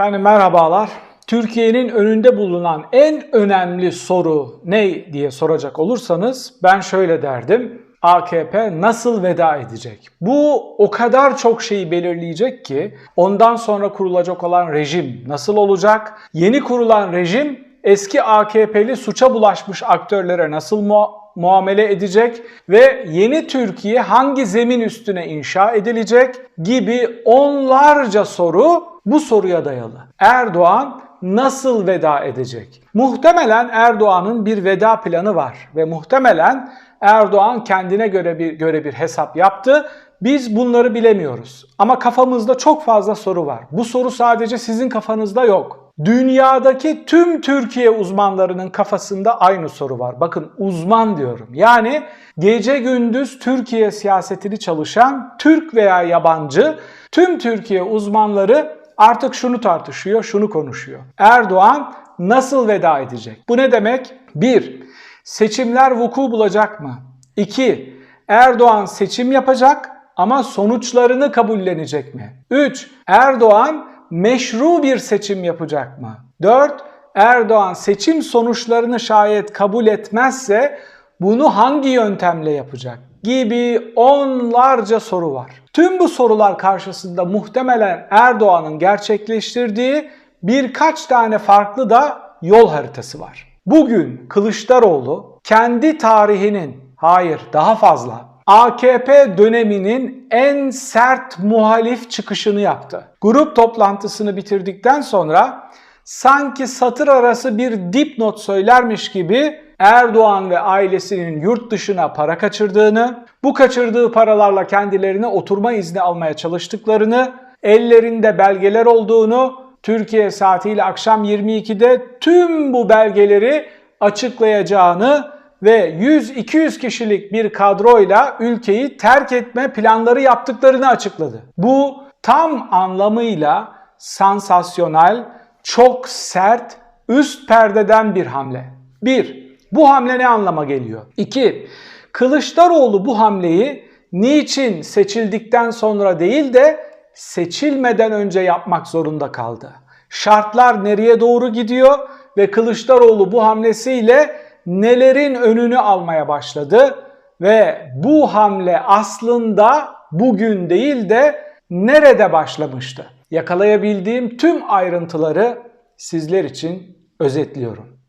Efendim merhabalar. Türkiye'nin önünde bulunan en önemli soru ne diye soracak olursanız ben şöyle derdim. AKP nasıl veda edecek? Bu o kadar çok şeyi belirleyecek ki ondan sonra kurulacak olan rejim nasıl olacak? Yeni kurulan rejim eski AKP'li suça bulaşmış aktörlere nasıl mu- muamele edecek ve yeni Türkiye hangi zemin üstüne inşa edilecek gibi onlarca soru bu soruya dayalı. Erdoğan nasıl veda edecek? Muhtemelen Erdoğan'ın bir veda planı var ve muhtemelen Erdoğan kendine göre bir göre bir hesap yaptı. Biz bunları bilemiyoruz. Ama kafamızda çok fazla soru var. Bu soru sadece sizin kafanızda yok. Dünyadaki tüm Türkiye uzmanlarının kafasında aynı soru var. Bakın uzman diyorum. Yani gece gündüz Türkiye siyasetini çalışan Türk veya yabancı tüm Türkiye uzmanları artık şunu tartışıyor, şunu konuşuyor. Erdoğan nasıl veda edecek? Bu ne demek? 1. Seçimler vuku bulacak mı? 2. Erdoğan seçim yapacak ama sonuçlarını kabullenecek mi? 3. Erdoğan meşru bir seçim yapacak mı? 4. Erdoğan seçim sonuçlarını şayet kabul etmezse bunu hangi yöntemle yapacak? Gibi onlarca soru var. Tüm bu sorular karşısında muhtemelen Erdoğan'ın gerçekleştirdiği birkaç tane farklı da yol haritası var. Bugün Kılıçdaroğlu kendi tarihinin, hayır daha fazla, AKP döneminin en sert muhalif çıkışını yaptı. Grup toplantısını bitirdikten sonra sanki satır arası bir dipnot söylermiş gibi Erdoğan ve ailesinin yurt dışına para kaçırdığını, bu kaçırdığı paralarla kendilerine oturma izni almaya çalıştıklarını, ellerinde belgeler olduğunu, Türkiye saatiyle akşam 22'de tüm bu belgeleri açıklayacağını ve 100-200 kişilik bir kadroyla ülkeyi terk etme planları yaptıklarını açıkladı. Bu tam anlamıyla sansasyonel, çok sert, üst perdeden bir hamle. 1. Bu hamle ne anlama geliyor? 2. Kılıçdaroğlu bu hamleyi niçin seçildikten sonra değil de seçilmeden önce yapmak zorunda kaldı. Şartlar nereye doğru gidiyor ve Kılıçdaroğlu bu hamlesiyle nelerin önünü almaya başladı ve bu hamle aslında bugün değil de nerede başlamıştı? Yakalayabildiğim tüm ayrıntıları sizler için özetliyorum.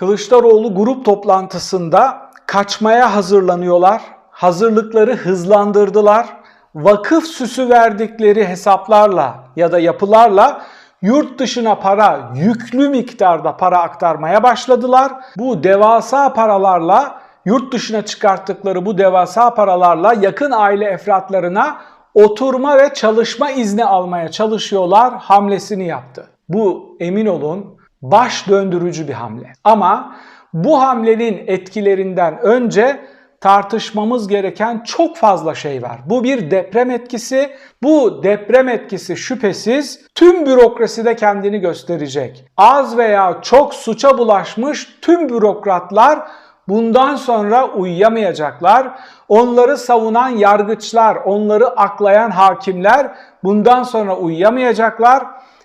Kılıçdaroğlu grup toplantısında kaçmaya hazırlanıyorlar. Hazırlıkları hızlandırdılar. Vakıf süsü verdikleri hesaplarla ya da yapılarla yurt dışına para, yüklü miktarda para aktarmaya başladılar. Bu devasa paralarla yurt dışına çıkarttıkları bu devasa paralarla yakın aile efratlarına oturma ve çalışma izni almaya çalışıyorlar hamlesini yaptı. Bu emin olun baş döndürücü bir hamle. Ama bu hamlenin etkilerinden önce tartışmamız gereken çok fazla şey var. Bu bir deprem etkisi. Bu deprem etkisi şüphesiz tüm bürokraside kendini gösterecek. Az veya çok suça bulaşmış tüm bürokratlar bundan sonra uyuyamayacaklar. Onları savunan yargıçlar, onları aklayan hakimler bundan sonra uyuyamayacaklar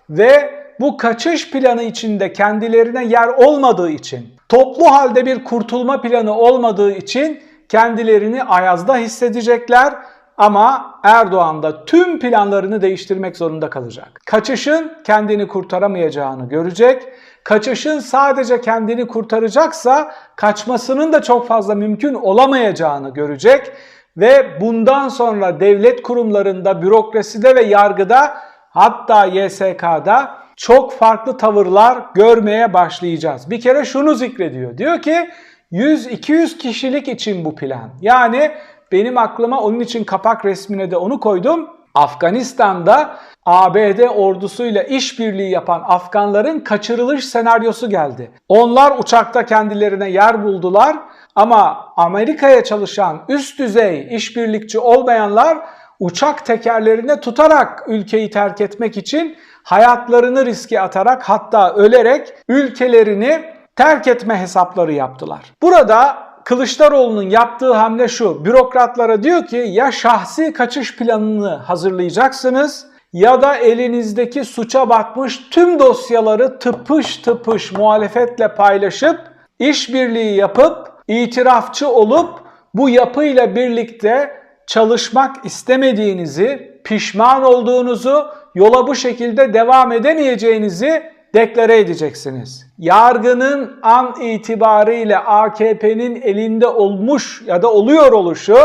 ve bu kaçış planı içinde kendilerine yer olmadığı için, toplu halde bir kurtulma planı olmadığı için kendilerini ayazda hissedecekler ama Erdoğan da tüm planlarını değiştirmek zorunda kalacak. Kaçışın kendini kurtaramayacağını görecek. Kaçışın sadece kendini kurtaracaksa kaçmasının da çok fazla mümkün olamayacağını görecek ve bundan sonra devlet kurumlarında, bürokraside ve yargıda hatta YSK'da çok farklı tavırlar görmeye başlayacağız. Bir kere şunu zikrediyor. Diyor ki 100-200 kişilik için bu plan. Yani benim aklıma onun için kapak resmine de onu koydum. Afganistan'da ABD ordusuyla işbirliği yapan Afganların kaçırılış senaryosu geldi. Onlar uçakta kendilerine yer buldular ama Amerika'ya çalışan üst düzey işbirlikçi olmayanlar uçak tekerlerine tutarak ülkeyi terk etmek için hayatlarını riske atarak hatta ölerek ülkelerini terk etme hesapları yaptılar. Burada Kılıçdaroğlu'nun yaptığı hamle şu. Bürokratlara diyor ki ya şahsi kaçış planını hazırlayacaksınız ya da elinizdeki suça batmış tüm dosyaları tıpış tıpış muhalefetle paylaşıp işbirliği yapıp itirafçı olup bu yapıyla birlikte çalışmak istemediğinizi, pişman olduğunuzu, yola bu şekilde devam edemeyeceğinizi deklare edeceksiniz. Yargının an itibariyle AKP'nin elinde olmuş ya da oluyor oluşu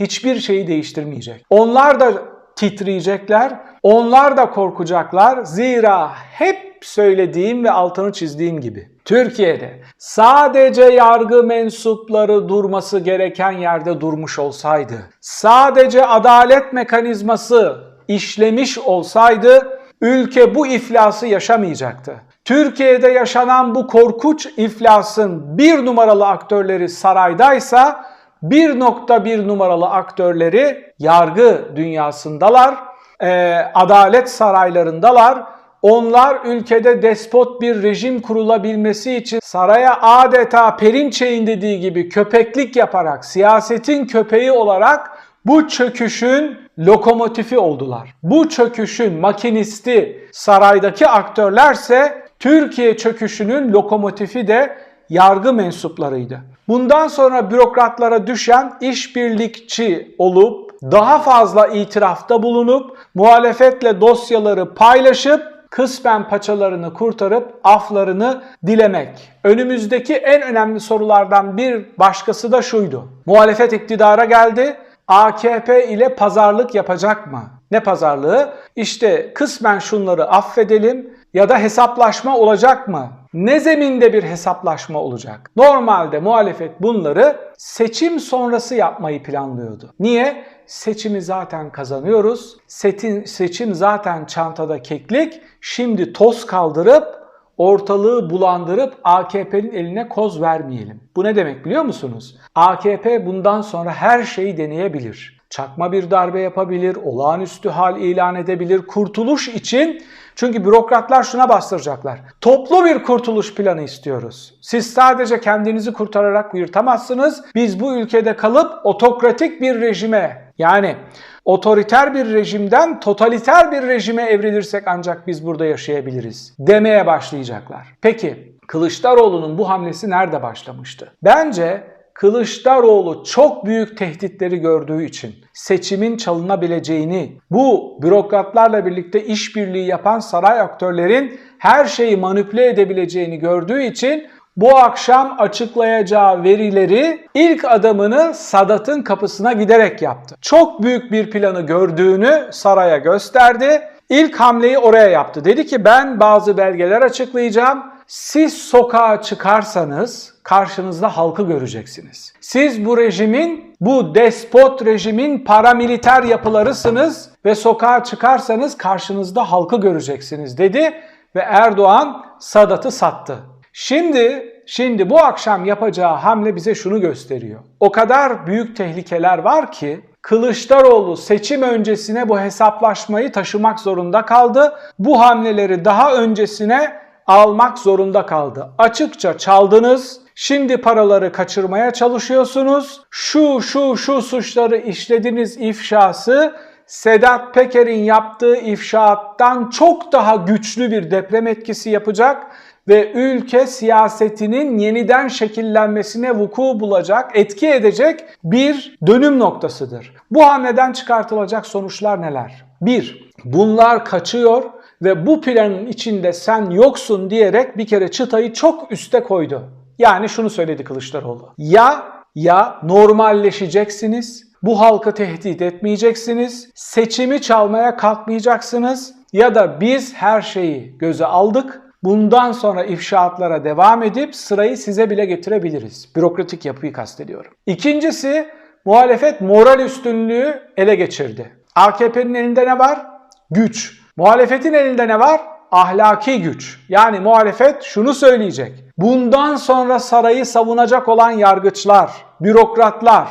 hiçbir şeyi değiştirmeyecek. Onlar da titriyecekler, onlar da korkacaklar. Zira hep söylediğim ve altını çizdiğim gibi Türkiye'de sadece yargı mensupları durması gereken yerde durmuş olsaydı, sadece adalet mekanizması işlemiş olsaydı ülke bu iflası yaşamayacaktı. Türkiye'de yaşanan bu korkunç iflasın bir numaralı aktörleri saraydaysa 1.1 numaralı aktörleri yargı dünyasındalar, e, adalet saraylarındalar. Onlar ülkede despot bir rejim kurulabilmesi için saraya adeta Perinçey'in dediği gibi köpeklik yaparak, siyasetin köpeği olarak bu çöküşün lokomotifi oldular. Bu çöküşün makinisti saraydaki aktörlerse Türkiye çöküşünün lokomotifi de yargı mensuplarıydı. Bundan sonra bürokratlara düşen işbirlikçi olup daha fazla itirafta bulunup muhalefetle dosyaları paylaşıp kısmen paçalarını kurtarıp aflarını dilemek. Önümüzdeki en önemli sorulardan bir başkası da şuydu. Muhalefet iktidara geldi. AKP ile pazarlık yapacak mı? Ne pazarlığı? İşte kısmen şunları affedelim ya da hesaplaşma olacak mı? Ne zeminde bir hesaplaşma olacak? Normalde muhalefet bunları seçim sonrası yapmayı planlıyordu. Niye? Seçimi zaten kazanıyoruz. Setin, seçim zaten çantada keklik. Şimdi toz kaldırıp ortalığı bulandırıp AKP'nin eline koz vermeyelim. Bu ne demek biliyor musunuz? AKP bundan sonra her şeyi deneyebilir. Çakma bir darbe yapabilir, olağanüstü hal ilan edebilir. Kurtuluş için çünkü bürokratlar şuna bastıracaklar. Toplu bir kurtuluş planı istiyoruz. Siz sadece kendinizi kurtararak yırtamazsınız. Biz bu ülkede kalıp otokratik bir rejime yani otoriter bir rejimden totaliter bir rejime evrilirsek ancak biz burada yaşayabiliriz demeye başlayacaklar. Peki Kılıçdaroğlu'nun bu hamlesi nerede başlamıştı? Bence Kılıçdaroğlu çok büyük tehditleri gördüğü için seçimin çalınabileceğini, bu bürokratlarla birlikte işbirliği yapan saray aktörlerin her şeyi manipüle edebileceğini gördüğü için bu akşam açıklayacağı verileri ilk adımını Sadat'ın kapısına giderek yaptı. Çok büyük bir planı gördüğünü saraya gösterdi. İlk hamleyi oraya yaptı. Dedi ki ben bazı belgeler açıklayacağım. Siz sokağa çıkarsanız karşınızda halkı göreceksiniz. Siz bu rejimin, bu despot rejimin paramiliter yapılarısınız ve sokağa çıkarsanız karşınızda halkı göreceksiniz dedi ve Erdoğan Sadat'ı sattı. Şimdi şimdi bu akşam yapacağı hamle bize şunu gösteriyor. O kadar büyük tehlikeler var ki Kılıçdaroğlu seçim öncesine bu hesaplaşmayı taşımak zorunda kaldı. Bu hamleleri daha öncesine almak zorunda kaldı. Açıkça çaldınız. Şimdi paraları kaçırmaya çalışıyorsunuz. Şu şu şu suçları işlediniz ifşası Sedat Peker'in yaptığı ifşaattan çok daha güçlü bir deprem etkisi yapacak ve ülke siyasetinin yeniden şekillenmesine vuku bulacak, etki edecek bir dönüm noktasıdır. Bu hamleden çıkartılacak sonuçlar neler? 1. Bunlar kaçıyor ve bu planın içinde sen yoksun diyerek bir kere çıtayı çok üste koydu. Yani şunu söyledi Kılıçdaroğlu. Ya ya normalleşeceksiniz, bu halkı tehdit etmeyeceksiniz, seçimi çalmaya kalkmayacaksınız ya da biz her şeyi göze aldık. Bundan sonra ifşaatlara devam edip sırayı size bile getirebiliriz. Bürokratik yapıyı kastediyorum. İkincisi muhalefet moral üstünlüğü ele geçirdi. AKP'nin elinde ne var? Güç. Muhalefetin elinde ne var? Ahlaki güç. Yani muhalefet şunu söyleyecek. Bundan sonra sarayı savunacak olan yargıçlar, bürokratlar,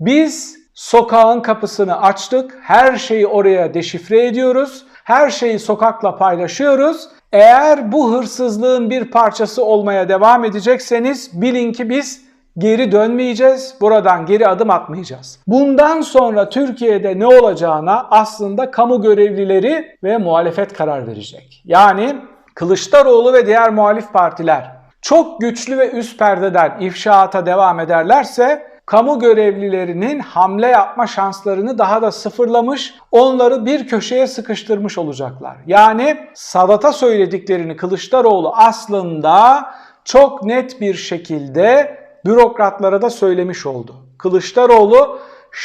biz sokağın kapısını açtık, her şeyi oraya deşifre ediyoruz, her şeyi sokakla paylaşıyoruz. Eğer bu hırsızlığın bir parçası olmaya devam edecekseniz bilin ki biz geri dönmeyeceğiz. Buradan geri adım atmayacağız. Bundan sonra Türkiye'de ne olacağına aslında kamu görevlileri ve muhalefet karar verecek. Yani Kılıçdaroğlu ve diğer muhalif partiler çok güçlü ve üst perdeden ifşaata devam ederlerse kamu görevlilerinin hamle yapma şanslarını daha da sıfırlamış, onları bir köşeye sıkıştırmış olacaklar. Yani Sadat'a söylediklerini Kılıçdaroğlu aslında çok net bir şekilde bürokratlara da söylemiş oldu. Kılıçdaroğlu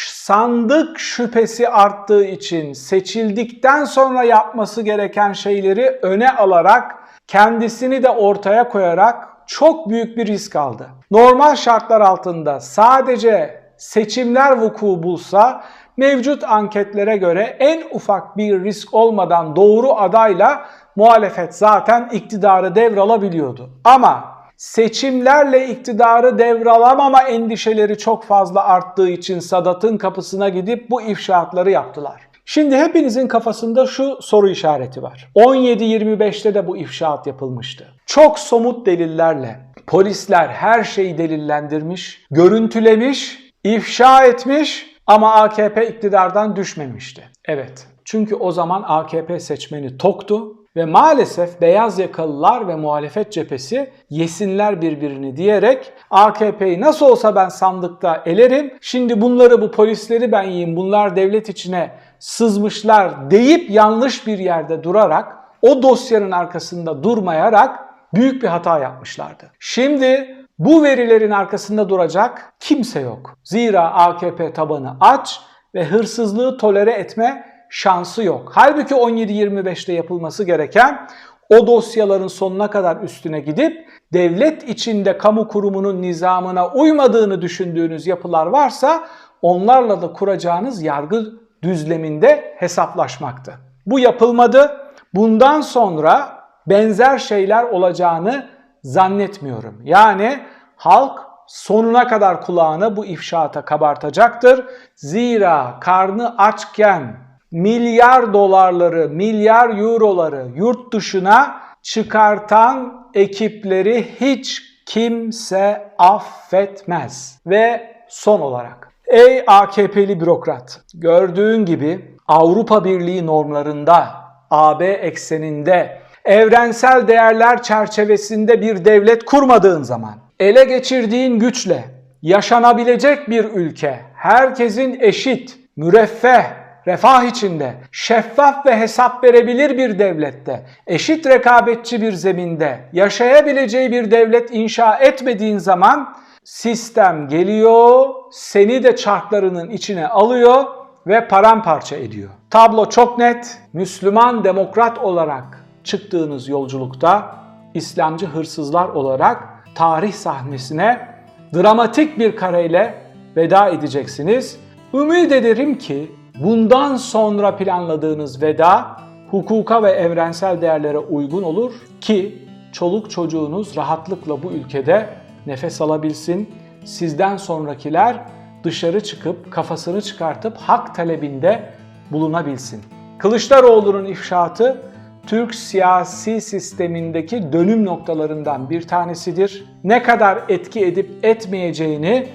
sandık şüphesi arttığı için seçildikten sonra yapması gereken şeyleri öne alarak kendisini de ortaya koyarak çok büyük bir risk aldı. Normal şartlar altında sadece seçimler vuku bulsa mevcut anketlere göre en ufak bir risk olmadan doğru adayla muhalefet zaten iktidarı devralabiliyordu. Ama seçimlerle iktidarı devralamama endişeleri çok fazla arttığı için Sadat'ın kapısına gidip bu ifşaatları yaptılar. Şimdi hepinizin kafasında şu soru işareti var. 17-25'te de bu ifşaat yapılmıştı. Çok somut delillerle polisler her şeyi delillendirmiş, görüntülemiş, ifşa etmiş ama AKP iktidardan düşmemişti. Evet. Çünkü o zaman AKP seçmeni toktu ve maalesef beyaz yakalılar ve muhalefet cephesi yesinler birbirini diyerek AKP'yi nasıl olsa ben sandıkta elerim. Şimdi bunları bu polisleri ben yiyeyim bunlar devlet içine sızmışlar deyip yanlış bir yerde durarak o dosyanın arkasında durmayarak büyük bir hata yapmışlardı. Şimdi bu verilerin arkasında duracak kimse yok. Zira AKP tabanı aç ve hırsızlığı tolere etme şansı yok. Halbuki 17-25'te yapılması gereken o dosyaların sonuna kadar üstüne gidip devlet içinde kamu kurumunun nizamına uymadığını düşündüğünüz yapılar varsa onlarla da kuracağınız yargı düzleminde hesaplaşmaktı. Bu yapılmadı. Bundan sonra benzer şeyler olacağını zannetmiyorum. Yani halk sonuna kadar kulağını bu ifşaata kabartacaktır. Zira karnı açken milyar dolarları, milyar euroları yurt dışına çıkartan ekipleri hiç kimse affetmez. Ve son olarak ey AKP'li bürokrat gördüğün gibi Avrupa Birliği normlarında, AB ekseninde, evrensel değerler çerçevesinde bir devlet kurmadığın zaman ele geçirdiğin güçle yaşanabilecek bir ülke, herkesin eşit, müreffeh, refah içinde, şeffaf ve hesap verebilir bir devlette, eşit rekabetçi bir zeminde yaşayabileceği bir devlet inşa etmediğin zaman sistem geliyor, seni de çarklarının içine alıyor ve paramparça ediyor. Tablo çok net. Müslüman demokrat olarak çıktığınız yolculukta İslamcı hırsızlar olarak tarih sahnesine dramatik bir kareyle veda edeceksiniz. Ümit ederim ki bundan sonra planladığınız veda hukuka ve evrensel değerlere uygun olur ki çoluk çocuğunuz rahatlıkla bu ülkede nefes alabilsin. Sizden sonrakiler dışarı çıkıp kafasını çıkartıp hak talebinde bulunabilsin. Kılıçdaroğlu'nun ifşaatı Türk siyasi sistemindeki dönüm noktalarından bir tanesidir. Ne kadar etki edip etmeyeceğini,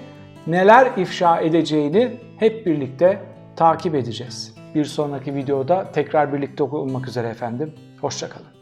neler ifşa edeceğini hep birlikte takip edeceğiz. Bir sonraki videoda tekrar birlikte olmak üzere efendim. Hoşçakalın.